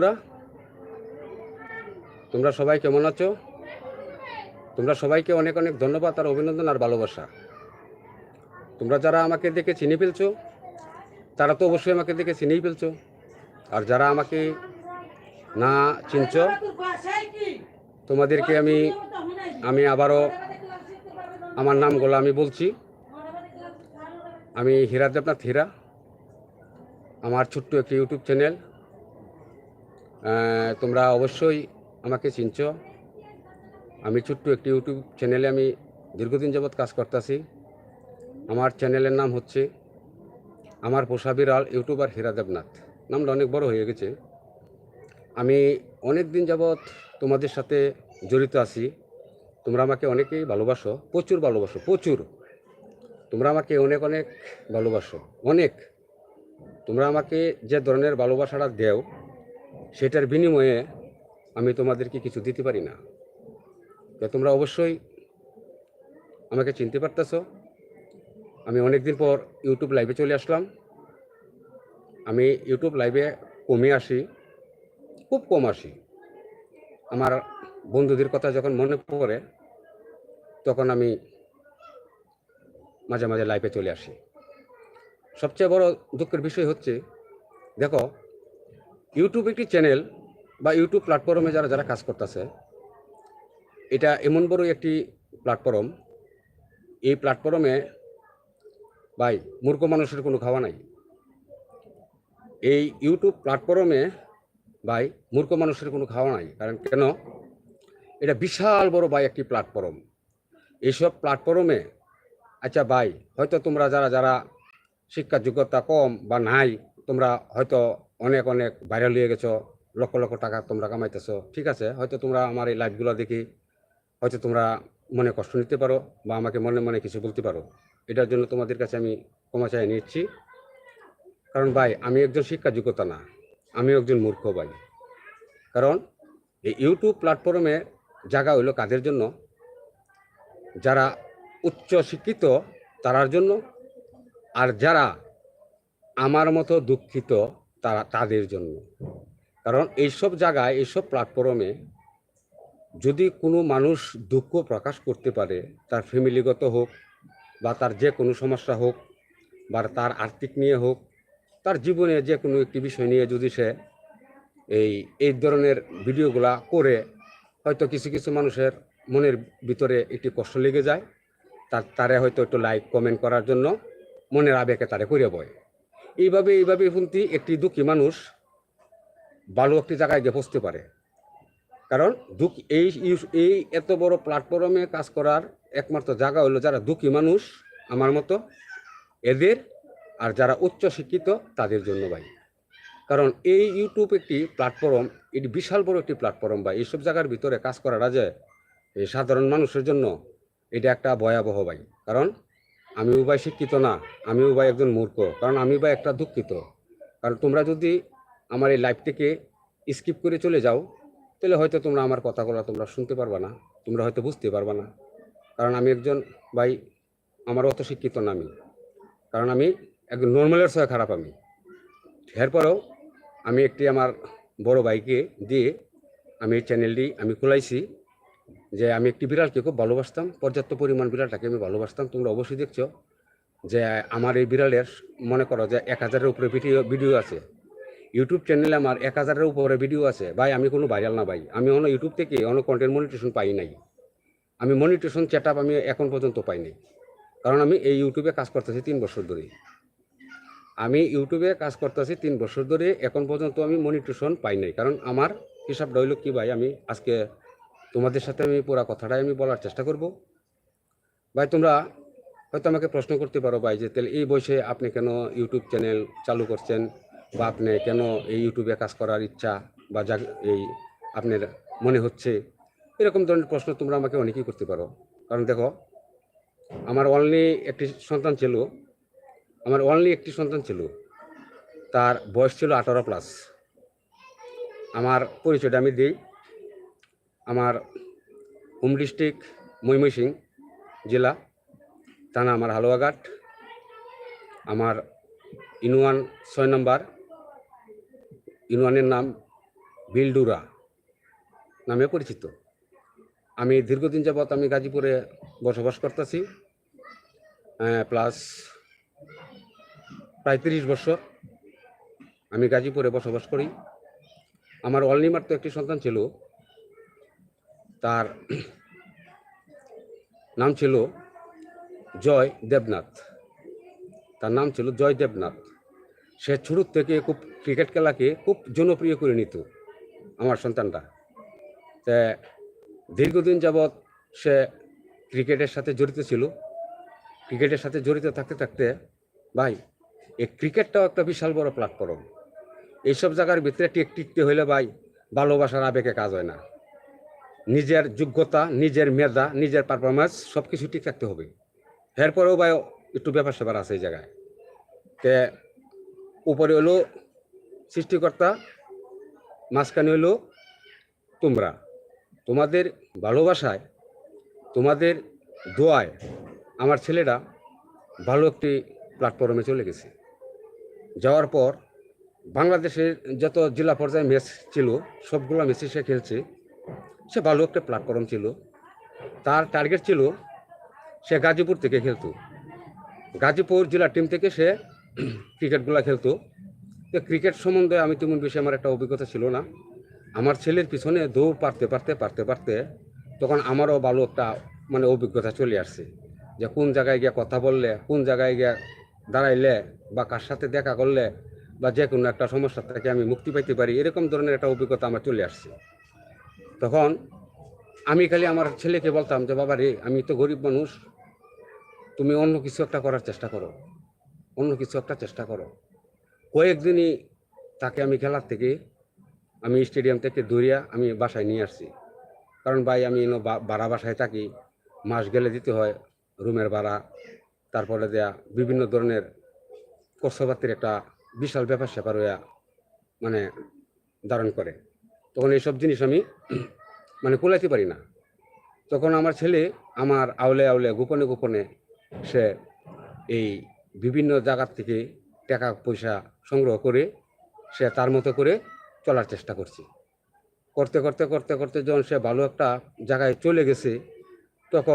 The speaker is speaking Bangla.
তোমরা? তোমরা সবাই কেমন আছো? তোমরা সবাইকে অনেক অনেক ধন্যবাদ আর অভিনন্দন আর ভালোবাসা। তোমরা যারা আমাকে দেখে চিনি ফেলছো, তারা তো অবশ্যই আমাকে দেখে চিনেই ফেলছো। আর যারা আমাকে না চিনছ, তোমাদেরকে আমি আমি আবারও আমার নামগুলো আমি বলছি। আমি হীরা দেবনাথ হীরা, আমার ছোট্ট একটি ইউটিউব চ্যানেল। তোমরা অবশ্যই আমাকে চিনছ। আমি ছোট্ট একটি ইউটিউব চ্যানেলে আমি দীর্ঘদিন যাবৎ কাজ করতেছি। আমার চ্যানেলের নাম হচ্ছে আমার পোষা বিড়াল ইউটিউবার হীরা দেবনাথ। নামটা অনেক বড় হয়ে গেছে। আমি অনেক দিন যাবৎ তোমাদের সাথে জড়িত আছি। তোমরা আমাকে অনেকেই ভালোবাসো, প্রচুর ভালোবাসো, প্রচুর। তোমরা আমাকে অনেক অনেক ভালোবাসো, অনেক। তোমরা আমাকে যে ধরনের ভালোবাসাটা দেও সেটার বিনিময়ে আমি তোমাদেরকে কিছু দিতে পারি না। তোমরা অবশ্যই আমাকে চিনতে পারতেছো। আমি অনেক দিন পর ইউটিউব লাইভে চলে আসলাম। আমি ইউটিউব লাইভে কমে আসি, খুব কম আসি। আমার বন্ধুদের কথা যখন মনে পড়ে, তখন আমি মাঝে মাঝে লাইভে চলে আসি। সবচেয়ে বড় দুঃখের বিষয় হচ্ছে, দেখো ইউটিউব একটি চ্যানেল বা ইউটিউব প্ল্যাটফর্মে যারা যারা কাজ করতেছে, এটা এমন বড় একটি প্ল্যাটফর্ম এই প্ল্যাটফর্মে ভাই, মূর্খ মানুষের কোনো খাওয়া নাই। এই ইউটিউব প্ল্যাটফর্মে ভাই, মূর্খ মানুষের কোনো খাওয়া নাই। কারণ কেন? এটা বিশাল বড় ভাই একটি প্ল্যাটফর্ম এইসব প্ল্যাটফর্মে আচ্ছা ভাই, হয়তো তোমরা যারা যারা শিক্ষার যোগ্যতা কম বা নাই, তোমরা হয়তো অনেক অনেক ভাইরাল হয়ে গেছো, লক্ষ লক্ষ টাকা তোমরা কামাইতেছো। ঠিক আছে, হয়তো তোমরা আমার এই লাইভগুলো দেখি, হয়তো তোমরা মনে কষ্ট নিতে পারো বা আমাকে মনে মনে কিছু বলতে পারো। এটার জন্য তোমাদের কাছে আমি ক্ষমা চাই, নিচ্ছি। কারণ ভাই, আমি একজন শিক্ষা যোগ্যতা না, আমি একজন মূর্খ ভাই। কারণ এই ইউটিউব প্ল্যাটফর্মে জায়গা হইল কাদের জন্য? যারা উচ্চ শিক্ষিত, তারার জন্য। আর যারা আমার মতো দুঃখিত তারা, তাদের জন্য। কারণ এইসব জায়গায়, এইসব প্ল্যাটফর্মে যদি কোনো মানুষ দুঃখ প্রকাশ করতে পারে, তার ফ্যামিলিগত হোক বা তার যে কোনো সমস্যা হোক বা তার আর্থিক নিয়ে হোক, তার জীবনে যে কোনো একটি বিষয় নিয়ে যদি সে এই এই ধরনের ভিডিওগুলা করে, হয়তো কিছু কিছু মানুষের মনের ভিতরে একটি কষ্ট লেগে যায়। তার, তারে হয়তো একটু লাইক কমেন্ট করার জন্য মনের আবেগে তারে করে বয়। এইভাবে এইভাবে কিন্তু একটি দুঃখী মানুষ ভালো একটি জায়গায় গিয়ে পৌঁছতে পারে। কারণ দুঃখ, এই এই এত বড় প্ল্যাটফর্মে কাজ করার একমাত্র জায়গা হলো যারা দুঃখী মানুষ, আমার মতো। এদের আর যারা উচ্চ শিক্ষিত, তাদের জন্য ভাই। কারণ এই ইউটিউব একটি প্ল্যাটফর্ম এটি বিশাল বড় একটি প্ল্যাটফর্ম ভাই। এইসব জায়গার ভিতরে কাজ করাটা যে সাধারণ মানুষের জন্য এটা একটা ভয়াবহ ভাই। কারণ আমিও ভাই শিক্ষিত না, আমি ভাই একজন মূর্খ, কারণ আমি ভাই একটা দুঃখিত। কারণ তোমরা যদি আমার এই লাইফটিকে স্কিপ করে চলে যাও, তাহলে হয়তো তোমরা আমার কথাগুলো তোমরা শুনতে পারবা না, তোমরা হয়তো বুঝতে পারবা না। কারণ আমি একজন ভাই, আমার অত শিক্ষিত না আমি। কারণ আমি একজন নর্মালের সঙ্গে খারাপ আমি। এরপরেও আমি একটি আমার বড় ভাইকে দিয়ে আমি এই চ্যানেলটি আমি খোলাইছি। যে আমি একটি বিড়ালকে খুব ভালোবাসতাম, পর্যাপ্ত পরিমাণ বিড়ালটাকে আমি ভালোবাসতাম। তোমরা অবশ্যই দেখছ যে আমার এই বিড়ালের মনে করো যে এক হাজারের উপরে ভিডিও ভিডিও আছে। ইউটিউব চ্যানেলে আমার এক হাজারের উপরে ভিডিও আছে। ভাই, আমি কোনো ভাইরাল না ভাই। আমি অন্য ইউটিউব থেকে অন্য কন্টেন্ট মনিটেশন পাই নাই। আমি মনিটেশন চেট আমি এখন পর্যন্ত পাইনি কারণ আমি এই ইউটিউবে কাজ করতেছি তিন বছর ধরে। আমি ইউটিউবে কাজ করতেছি তিন বছর ধরে। এখন পর্যন্ত আমি মনিটেশন পাই নাই। কারণ আমার হিসাবটা হইল কি ভাই, আমি আজকে তোমাদের সাথে আমি পুরো কথাটাই আমি বলার চেষ্টা করব। ভাই, তোমরা হয়তো আমাকে প্রশ্ন করতে পারো, ভাই, যে তাহলে এই বয়সে আপনি কেন ইউটিউব চ্যানেল চালু করছেন বা আপনি কেন এই ইউটিউবে কাজ করার ইচ্ছা বা যা এই আপনার মনে হচ্ছে? এরকম ধরনের প্রশ্ন তোমরা আমাকে অনেকেই করতে পারো। কারণ দেখো, আমার অনলি একটি সন্তান ছিল, আমার অনলি একটি সন্তান ছিল, তার বয়স ছিল আঠারো প্লাস আমার পরিচয়টা আমি দিই। আমার হোম ডিস্ট্রিক্ট ময়মনসিং জেলা, থানা আমার হালুয়াঘাট। আমার ইনওয়ান ছয় নম্বর ইনওয়ানের নাম বিলডুরা নামে পরিচিত। আমি দীর্ঘদিন যাবৎ আমি গাজীপুরে বসবাস করতেছি প্লাস প্রায় তিরিশ বছর আমি গাজীপুরে বসবাস করি। আমার অলনিমার তো একটি সন্তান ছিল তার নাম ছিল জয় দেবনাথ। তার নাম ছিল জয় দেবনাথ। সে শুরুর থেকে খুব ক্রিকেট খেলাকে খুব জনপ্রিয় করে নিত আমার সন্তানটা তা দীর্ঘদিন যাবৎ সে ক্রিকেটের সাথে জড়িত ছিল। ক্রিকেটের সাথে জড়িত থাকতে থাকতে, ভাই, এই ক্রিকেটটাও একটা বিশাল বড় প্ল্যাটফর্ম এইসব জায়গার ভিতরে টিক টিকতে হইলে ভাই, ভালোবাসার আবেগে কাজ হয় না। নিজের যোগ্যতা, নিজের মেধা, নিজের পারফরমেন্স সব কিছু ঠিক থাকতে হবে। এরপরেও ভাই একটু ব্যাপার স্যাপার আছে এই জায়গায়। তে উপরে হলো সৃষ্টিকর্তা, মাঝখানে হলো তোমরা। তোমাদের ভালোবাসায়, তোমাদের দোয়ায় আমার ছেলেরা ভালো একটি প্ল্যাটফর্মে চলে গেছে। যাওয়ার পর বাংলাদেশের যত জেলা পর্যায়ে ম্যাচ ছিল, সবগুলো ম্যাচে সে খেলছে। সে ভালো একটা প্ল্যাটফর্ম ছিল। তার টার্গেট ছিল সে গাজীপুর থেকে খেলতো। গাজীপুর জেলা টিম থেকে সে ক্রিকেটগুলো খেলতো। তো ক্রিকেট সম্বন্ধে আমি তেমন বেশি আমার একটা অভিজ্ঞতা ছিল না। আমার ছেলের পিছনে দৌড় পারতে পারতে পারতে পারতে তখন আমারও ভালো একটা মানে অভিজ্ঞতা চলে আসছে যে কোন জায়গায় গিয়ে কথা বললে, কোন জায়গায় গিয়ে দাঁড়াইলে বা কার সাথে দেখা করলে বা যে কোনো একটা সমস্যা থেকে আমি মুক্তি পাইতে পারি, এরকম ধরনের একটা অভিজ্ঞতা আমার চলে আসছে। তখন আমি খালি আমার ছেলেকে বলতাম যে, বাবা রে, আমি তো গরিব মানুষ। তুমি অন্য কিছু একটা করার চেষ্টা করো। অন্য কিছু একটা চেষ্টা করো। কয়েকদিনই তাকে আমি খেলার থেকে, আমি স্টেডিয়াম থেকে দৌড়িয়া আমি বাসায় নিয়ে আসছি। কারণ ভাই, আমি ভাড়া বাসায় থাকি। মাস গেলে দিতে হয় রুমের ভাড়া। তারপরে দেয়া বিভিন্ন ধরনের কষ্টপাতির একটা বিশাল ব্যাপার স্যাপার হইয়া মানে ধারণ করে। তখন এইসব জিনিস আমি মানে কুলাইতে পারি না। তখন আমার ছেলে আমার আউলে আউলে, গোপনে গোপনে সে এই বিভিন্ন জায়গার থেকে টাকা পয়সা সংগ্রহ করে সে তার মতো করে চলার চেষ্টা করছে। করতে করতে করতে করতে যখন সে ভালো একটা জায়গায় চলে গেছে, তখন